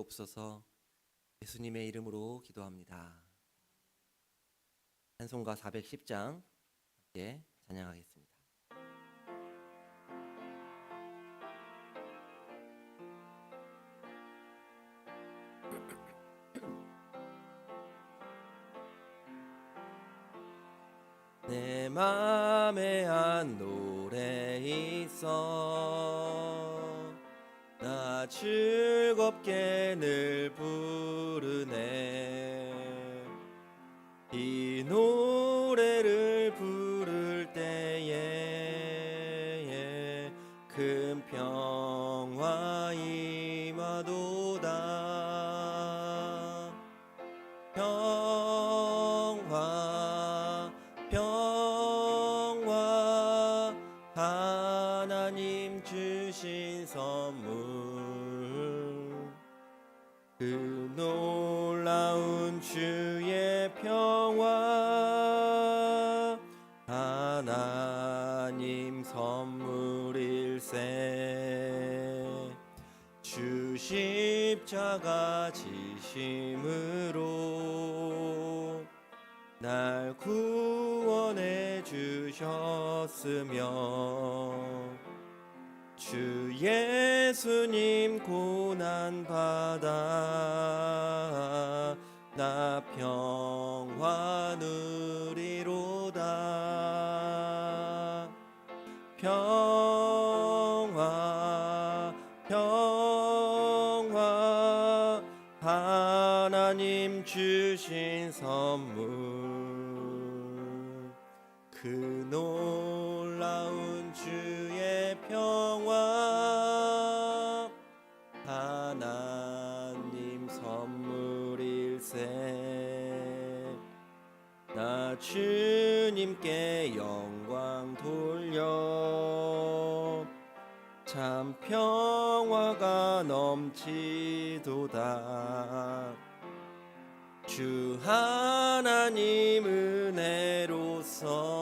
없어서 예수님의 이름으로 기도합니다. 찬송가 410장 함께 찬양하겠습니다. 내 맘에 한 노래 있어 나 즐겁게 늘 부르네. 이 노래를 부를 때에 큰 평화 임하도다. 평화 평화 하나님 주신 선물 그 놀라운 주의 평화. 하나님 선물일세. 주 십자가 지심으로 날 구원해 주셨으며 주 예수님 고난 받아 나 평화 누리로다. 평화 평화. 하나님 주신 선물 하나님 은혜로서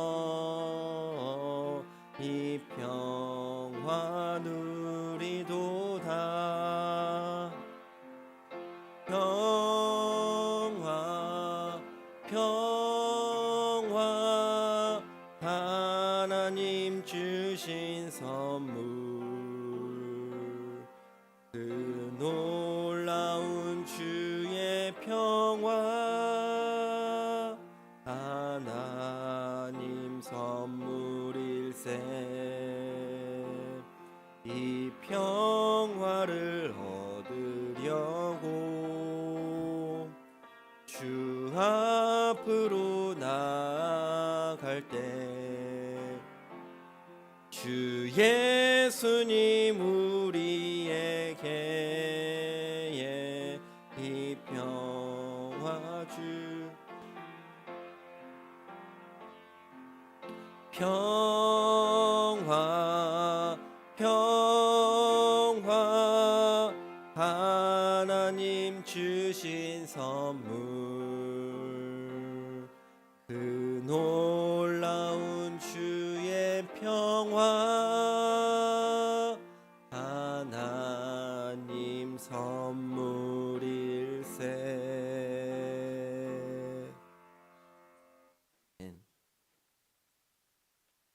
앞으로 나아갈 때 주 예수님 우리에게 이 평화 주 평화 평화 하나님 주신 선물 선물일세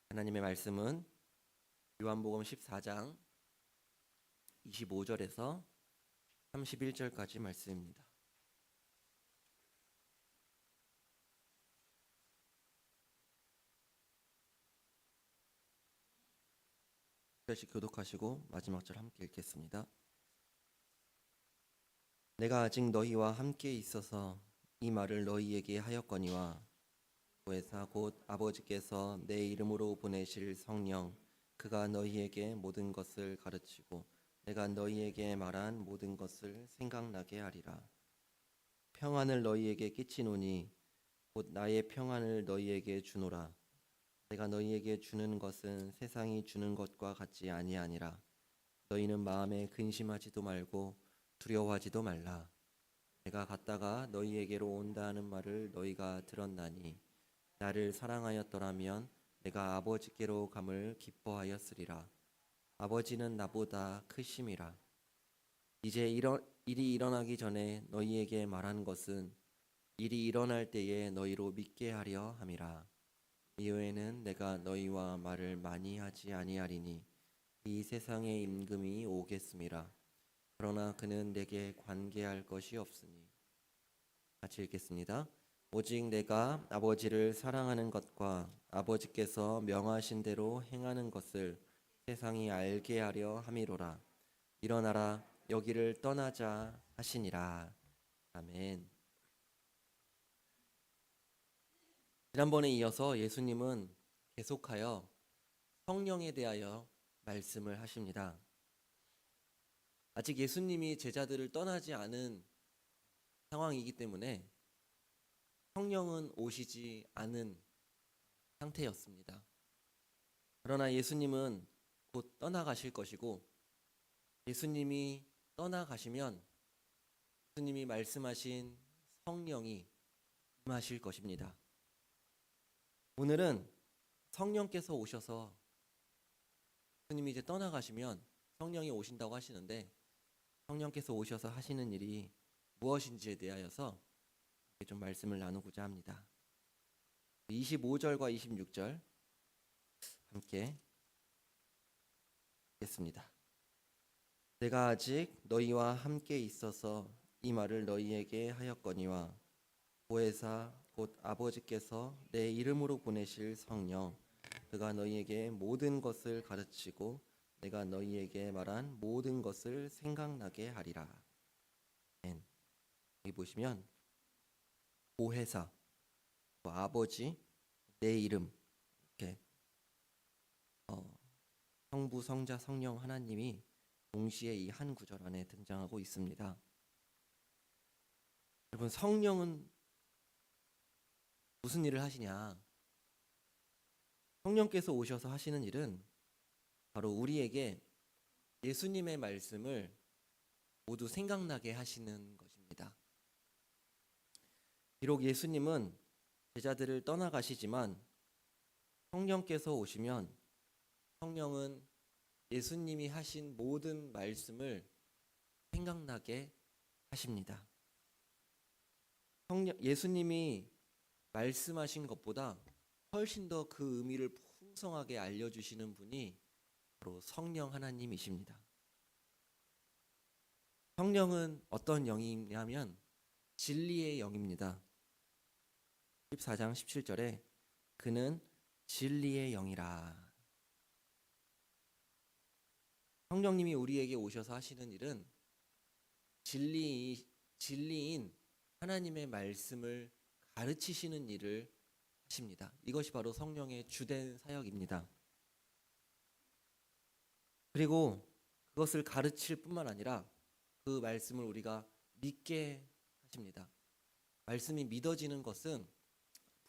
하나님의 말씀은 요한복음 14장 25절에서 31절까지 말씀입니다. 다시 교독하시고 마지막 절 함께 읽겠습니다. 내가 아직 너희와 함께 있어서 이 말을 너희에게 하였거니와 보혜사 곧 아버지께서 내 이름으로 보내실 성령 그가 너희에게 모든 것을 가르치고 내가 너희에게 말한 모든 것을 생각나게 하리라. 평안을 너희에게 끼치노니 곧 나의 평안을 너희에게 주노라. 내가 너희에게 주는 것은 세상이 주는 것과 같지 아니하니라. 너희는 마음에 근심하지도 말고 두려워하지도 말라 내가 갔다가 너희에게로 온다 하는 말을 너희가 들었나니 나를 사랑하였더라면 내가 아버지께로 감을 기뻐하였으리라. 아버지는 나보다 크심이라. 이제 이런 일이 일어나기 전에 너희에게 말한 것은 일이 일어날 때에 너희로 믿게 하려 함이라. 이후에는 내가 너희와 말을 많이 하지 아니하리니 이 세상의 임금이 오겠음이라. 그러나 그는 내게 관계할 것이 없으니. 같이 읽겠습니다. 오직 내가 아버지를 사랑하는 것과 아버지께서 명하신 대로 행하는 것을 세상이 알게 하려 함이로라. 일어나라 여기를 떠나자 하시니라. 아멘. 지난번에 이어서 예수님은 계속하여 성령에 대하여 말씀을 하십니다. 아직 예수님이 제자들을 떠나지 않은 상황이기 때문에 성령은 오시지 않은 상태였습니다. 그러나 예수님은 곧 떠나가실 것이고 예수님이 떠나가시면 예수님이 말씀하신 성령이 임하실 것입니다. 오늘은 성령께서 오셔서 예수님이 이제 떠나가시면 성령이 오신다고 하시는데 성령께서 오셔서 하시는 일이 무엇인지에 대하여서 좀 말씀을 나누고자 합니다. 25절과 26절 함께 읽겠습니다. 내가 아직 너희와 함께 있어서 이 말을 너희에게 하였거니와 보혜사 곧 아버지께서 내 이름으로 보내실 성령 그가 너희에게 모든 것을 가르치고 내가 너희에게 말한 모든 것을 생각나게 하리라. 여기 보시면 보혜사, 또 아버지, 내 이름 이렇게 어, 성부, 성자, 성령 하나님이 동시에 이 한 구절 안에 등장하고 있습니다. 여러분 성령은 무슨 일을 하시냐? 성령께서 오셔서 하시는 일은 바로 우리에게 예수님의 말씀을 모두 생각나게 하시는 것입니다. 비록 예수님은 제자들을 떠나가시지만 성령께서 오시면 성령은 예수님이 하신 모든 말씀을 생각나게 하십니다. 성령, 예수님이 말씀하신 것보다 훨씬 더 그 의미를 풍성하게 알려주시는 분이 바로 성령 하나님이십니다. 성령은 어떤 영이냐면 진리의 영입니다. 14장 17절에 그는 진리의 영이라. 성령님이 우리에게 오셔서 하시는 일은 진리 진리인 하나님의 말씀을 가르치시는 일을 하십니다. 이것이 바로 성령의 주된 사역입니다. 그리고 그것을 가르칠 뿐만 아니라 그 말씀을 우리가 믿게 하십니다. 말씀이 믿어지는 것은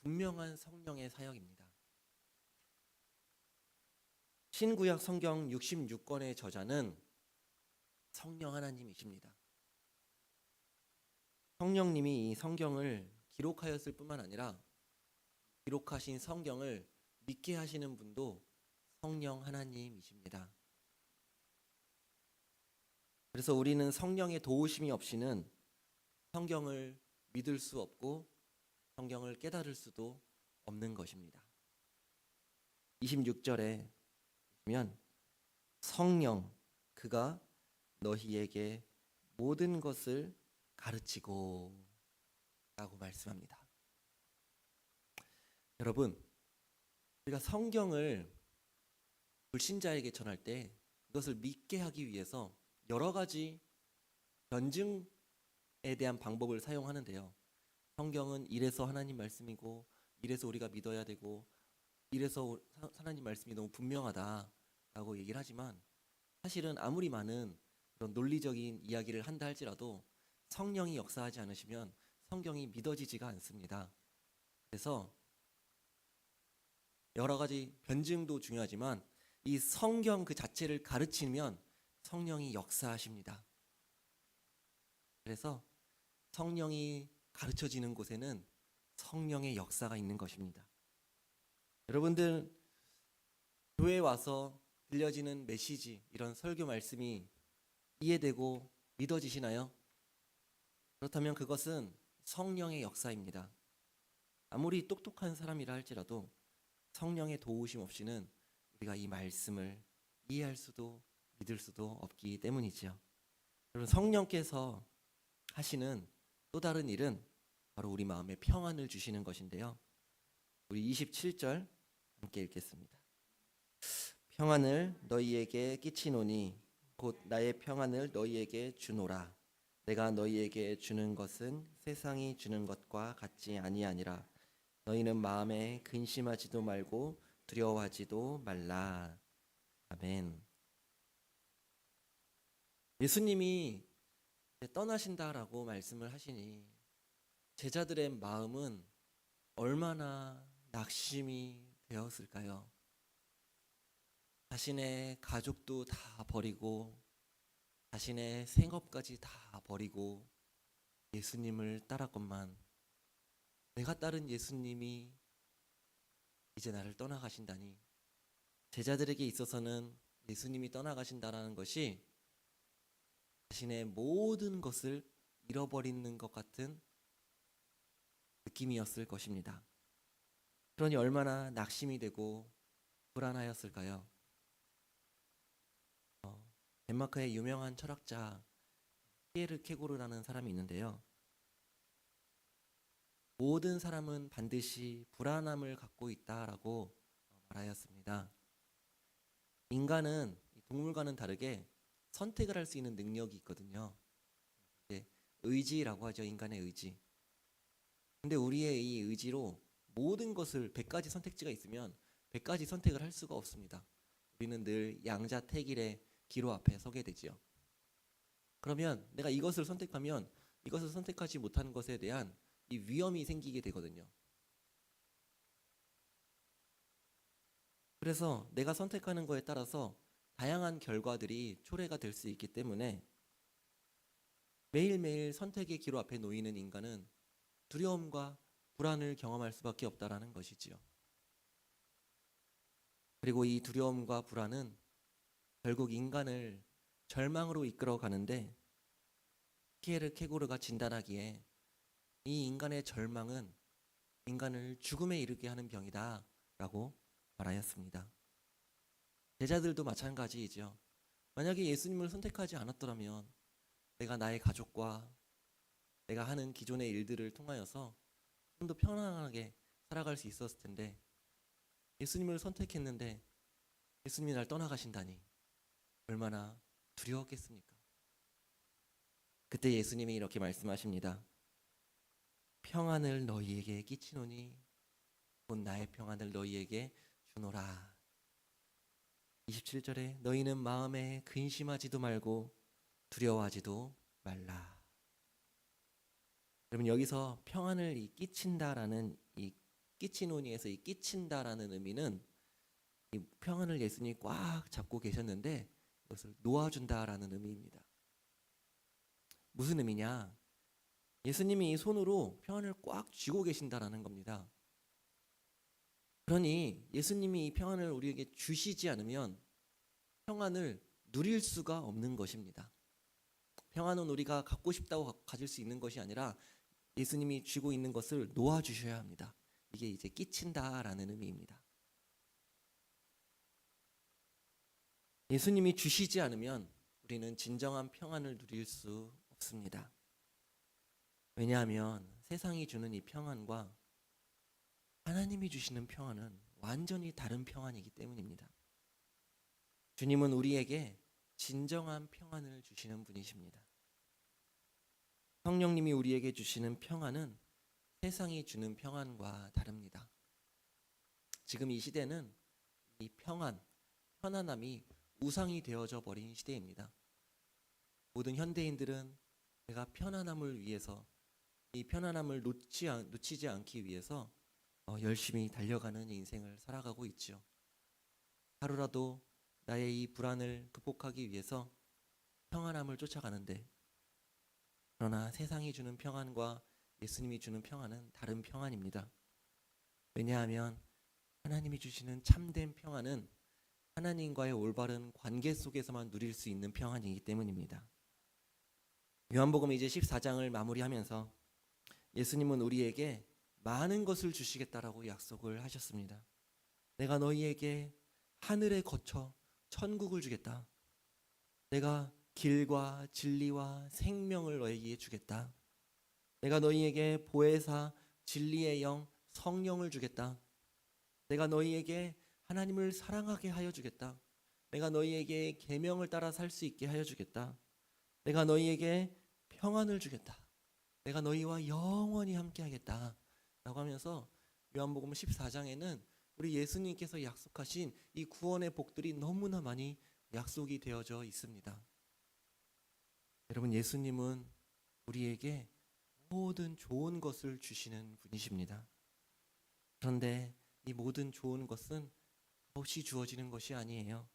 분명한 성령의 사역입니다. 신구약 성경 66권의 저자는 성령 하나님이십니다. 성령님이 이 성경을 기록하였을 뿐만 아니라 기록하신 성경을 믿게 하시는 분도 성령 하나님이십니다. 그래서 우리는 성령의 도우심이 없이는 성경을 믿을 수 없고 성경을 깨달을 수도 없는 것입니다. 26절에 보면 성령 그가 너희에게 모든 것을 가르치고 라고 말씀합니다. 여러분, 우리가 성경을 불신자에게 전할 때 그것을 믿게 하기 위해서 여러 가지 변증에 대한 방법을 사용하는데요. 성경은 이래서 하나님 말씀이고 이래서 우리가 믿어야 되고 이래서 하나님 말씀이 너무 분명하다라고 얘기를 하지만 사실은 아무리 많은 그런 논리적인 이야기를 한다 할지라도 성령이 역사하지 않으시면 성경이 믿어지지가 않습니다. 그래서 여러 가지 변증도 중요하지만 이 성경 그 자체를 가르치면 성령이 역사하십니다. 그래서 성령이 가르쳐지는 곳에는 성령의 역사가 있는 것입니다. 여러분들 교회 와서 들려지는 메시지 이런 설교 말씀이 이해되고 믿어지시나요? 그렇다면 그것은 성령의 역사입니다. 아무리 똑똑한 사람이라 할지라도 성령의 도우심 없이는 우리가 이 말씀을 이해할 수도 믿을 수도 없기 때문이지요. 여러분 성령께서 하시는 또 다른 일은 바로 우리 마음에 평안을 주시는 것인데요. 우리 27절 함께 읽겠습니다. 평안을 너희에게 끼치노니 곧 나의 평안을 너희에게 주노라. 내가 너희에게 주는 것은 세상이 주는 것과 같지 아니하니라. 너희는 마음에 근심하지도 말고 두려워하지도 말라. 아멘. 예수님이 떠나신다라고 말씀을 하시니 제자들의 마음은 얼마나 낙심이 되었을까요? 자신의 가족도 다 버리고 자신의 생업까지 다 버리고 예수님을 따랐건만 내가 따른 예수님이 이제 나를 떠나가신다니 제자들에게 있어서는 예수님이 떠나가신다라는 것이 자신의 모든 것을 잃어버리는 것 같은 느낌이었을 것입니다. 그러니 얼마나 낙심이 되고 불안하였을까요? 어, 덴마크의 유명한 철학자 피에르 케고르라는 사람이 있는데요. 모든 사람은 반드시 불안함을 갖고 있다라고 말하였습니다. 인간은 동물과는 다르게 선택을 할 수 있는 능력이 있거든요. 의지라고 하죠. 인간의 의지. 근데 우리의 이 의지로 모든 것을 100가지 선택지가 있으면 100가지 선택을 할 수가 없습니다. 우리는 늘 양자택일의 기로 앞에 서게 되지요. 그러면 내가 이것을 선택하면 이것을 선택하지 못하는 것에 대한 이 위험이 생기게 되거든요. 그래서 내가 선택하는 거에 따라서 다양한 결과들이 초래가 될 수 있기 때문에 매일매일 선택의 기로 앞에 놓이는 인간은 두려움과 불안을 경험할 수밖에 없다라는 것이지요. 그리고 이 두려움과 불안은 결국 인간을 절망으로 이끌어 가는데 피에르 케고르가 진단하기에 이 인간의 절망은 인간을 죽음에 이르게 하는 병이다라고 말하였습니다. 제자들도 마찬가지이죠. 만약에 예수님을 선택하지 않았더라면 내가 나의 가족과 내가 하는 기존의 일들을 통하여서 좀 더 편안하게 살아갈 수 있었을 텐데 예수님을 선택했는데 예수님이 날 떠나가신다니 얼마나 두려웠겠습니까? 그때 예수님이 이렇게 말씀하십니다. 평안을 너희에게 끼치노니 곧 나의 평안을 너희에게 주노라. 27절에 너희는 마음에 근심하지도 말고 두려워하지도 말라. 여러분 여기서 평안을 이 끼친다라는 이 끼치노니에서 이 끼친다라는 의미는 이 평안을 예수님이 꽉 잡고 계셨는데 이것을 놓아준다라는 의미입니다. 무슨 의미냐? 예수님이 이 손으로 평안을 꽉 쥐고 계신다라는 겁니다. 그러니 예수님이 이 평안을 우리에게 주시지 않으면 평안을 누릴 수가 없는 것입니다. 평안은 우리가 갖고 싶다고 가질 수 있는 것이 아니라 예수님이 쥐고 있는 것을 놓아 주셔야 합니다. 이게 이제 끼친다라는 의미입니다. 예수님이 주시지 않으면 우리는 진정한 평안을 누릴 수 없습니다. 왜냐하면 세상이 주는 이 평안과 하나님이 주시는 평안은 완전히 다른 평안이기 때문입니다. 주님은 우리에게 진정한 평안을 주시는 분이십니다. 성령님이 우리에게 주시는 평안은 세상이 주는 평안과 다릅니다. 지금 이 시대는 이 평안, 편안함이 우상이 되어져 버린 시대입니다. 모든 현대인들은 내가 편안함을 위해서 이 편안함을 놓지, 않, 놓치지 않기 위해서 어, 열심히 달려가는 인생을 살아가고 있죠. 하루라도 나의 이 불안을 극복하기 위해서 평안함을 쫓아가는데 그러나 세상이 주는 평안과 예수님이 주는 평안은 다른 평안입니다. 왜냐하면 하나님이 주시는 참된 평안은 하나님과의 올바른 관계 속에서만 누릴 수 있는 평안이기 때문입니다. 요한복음 이제 14장을 마무리하면서 예수님은 우리에게 많은 것을 주시겠다라고 약속을 하셨습니다. 내가 너희에게 하늘에 거쳐 천국을 주겠다. 내가 길과 진리와 생명을 너희에게 주겠다. 내가 너희에게 보혜사 진리의 영 성령을 주겠다. 내가 너희에게 하나님을 사랑하게 하여 주겠다. 내가 너희에게 계명을 따라 살 수 있게 하여 주겠다. 내가 너희에게 평안을 주겠다. 내가 너희와 영원히 함께 하겠다. 라고 하면서 요한복음 14장에는 우리 예수님께서 약속하신 이 구원의 복들이 너무나 많이 약속이 되어져 있습니다. 여러분 예수님은 우리에게 모든 좋은 것을 주시는 분이십니다. 그런데 이 모든 좋은 것은 없이 주어지는 것이 아니에요.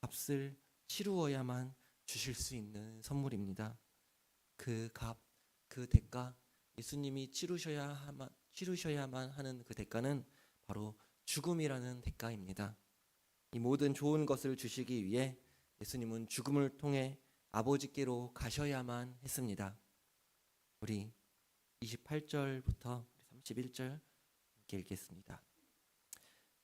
값을 치루어야만 주실 수 있는 선물입니다. 그 값, 그 대가, 예수님이 치르셔야 치르셔야만 하는 그 대가는 바로 죽음이라는 대가입니다. 이 모든 좋은 것을 주시기 위해 예수님은 죽음을 통해 아버지께로 가셔야만 했습니다. 우리 28절부터 31절 함께 읽겠습니다.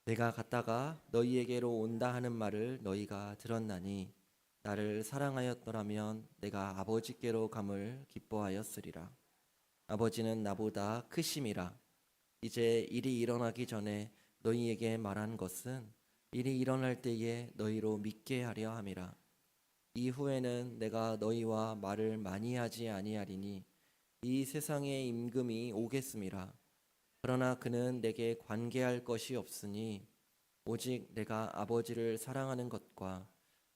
내가 갔다가 너희에게로 온다 하는 말을 너희가 들었나니 나를 사랑하였더라면 내가 아버지께로 감을 기뻐하였으리라. 아버지는 나보다 크심이라. 이제 일이 일어나기 전에 너희에게 말한 것은 일이 일어날 때에 너희로 믿게 하려 함이라. 이후에는 내가 너희와 말을 많이 하지 아니하리니 이 세상의 임금이 오겠음이라. 그러나 그는 내게 관계할 것이 없으니 오직 내가 아버지를 사랑하는 것과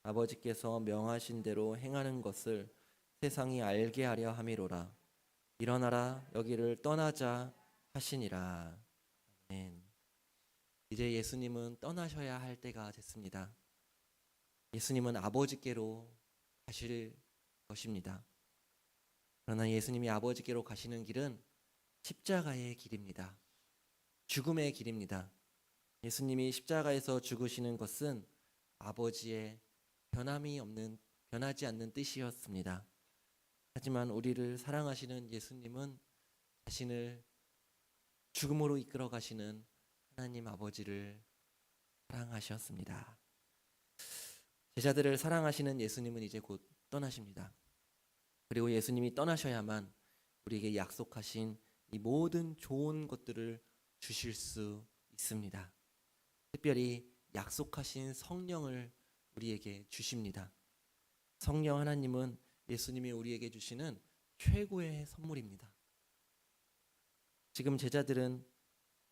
아버지께서 명하신 대로 행하는 것을 세상이 알게 하려 함이로라. 일어나라 여기를 떠나자 하시니라. 아멘. 이제 예수님은 떠나셔야 할 때가 됐습니다. 예수님은 아버지께로 가실 것입니다. 그러나 예수님이 아버지께로 가시는 길은 십자가의 길입니다. 죽음의 길입니다. 예수님이 십자가에서 죽으시는 것은 아버지의 변함이 없는 변하지 않는 뜻이었습니다. 하지만 우리를 사랑하시는 예수님은 자신을 죽음으로 이끌어 가시는 하나님 아버지를 사랑하셨습니다. 제자들을 사랑하시는 예수님은 이제 곧 떠나십니다. 그리고 예수님이 떠나셔야만 우리에게 약속하신 이 모든 좋은 것들을 주실 수 있습니다. 특별히 약속하신 성령을 우리에게 주십니다. 성령 하나님은 예수님이 우리에게 주시는 최고의 선물입니다. 지금 제자들은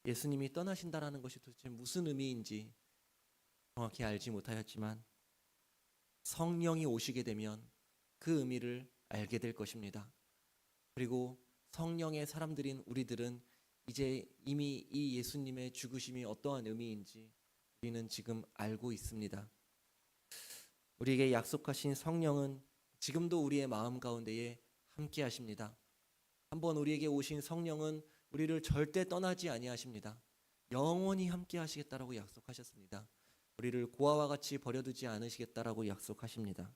예수님이 떠나신다라는 것이 도대체 무슨 의미인지 정확히 알지 못하였지만 성령이 오시게 되면 그 의미를 알게 될 것입니다. 그리고 성령의 사람들인 우리들은 이제 이미 이 예수님의 죽으심이 어떠한 의미인지 우리는 지금 알고 있습니다. 우리에게 약속하신 성령은 지금도 우리의 마음 가운데에 함께 하십니다. 한번 우리에게 오신 성령은 우리를 절대 떠나지 아니하십니다. 영원히 함께 하시겠다라고 약속하셨습니다. 우리를 고아와 같이 버려두지 않으시겠다라고 약속하십니다.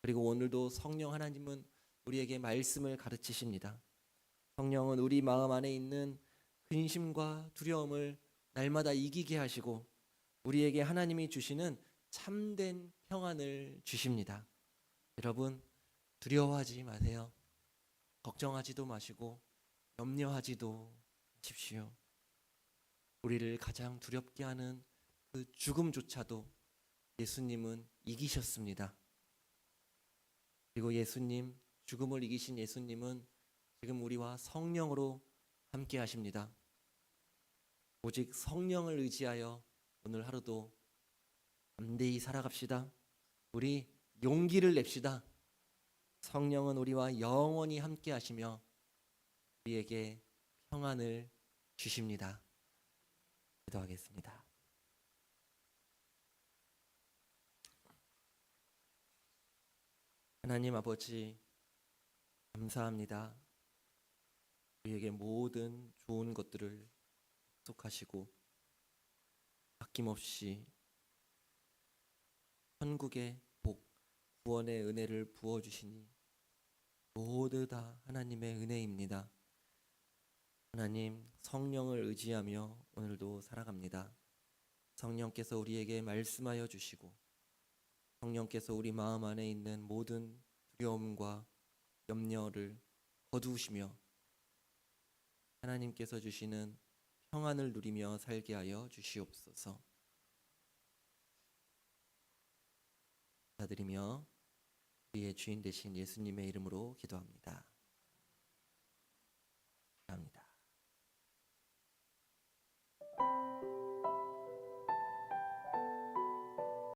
그리고 오늘도 성령 하나님은 우리에게 말씀을 가르치십니다. 성령은 우리 마음 안에 있는 근심과 두려움을 날마다 이기게 하시고 우리에게 하나님이 주시는 참된 평안을 주십니다. 여러분 두려워하지 마세요. 걱정하지도 마시고 염려하지도 마십시오. 우리를 가장 두렵게 하는 그 죽음조차도 예수님은 이기셨습니다. 그리고 예수님 죽음을 이기신 예수님은 지금 우리와 성령으로 함께 하십니다. 오직 성령을 의지하여 오늘 하루도 담대히 살아갑시다. 우리 용기를 냅시다. 성령은 우리와 영원히 함께 하시며 우리에게 평안을 주십니다. 기도하겠습니다. 하나님 아버지 감사합니다. 우리에게 모든 좋은 것들을 약속하시고 아낌없이 천국의 복, 구원의 은혜를 부어 주시니 모두 다 하나님의 은혜입니다. 하나님 성령을 의지하며 오늘도 살아갑니다. 성령께서 우리에게 말씀하여 주시고 성령께서 우리 마음 안에 있는 모든 두려움과 염려를 거두시며 하나님께서 주시는 평안을 누리며 살게 하여 주시옵소서. 감사드리며 우리의 주인 되신 예수님의 이름으로 기도합니다.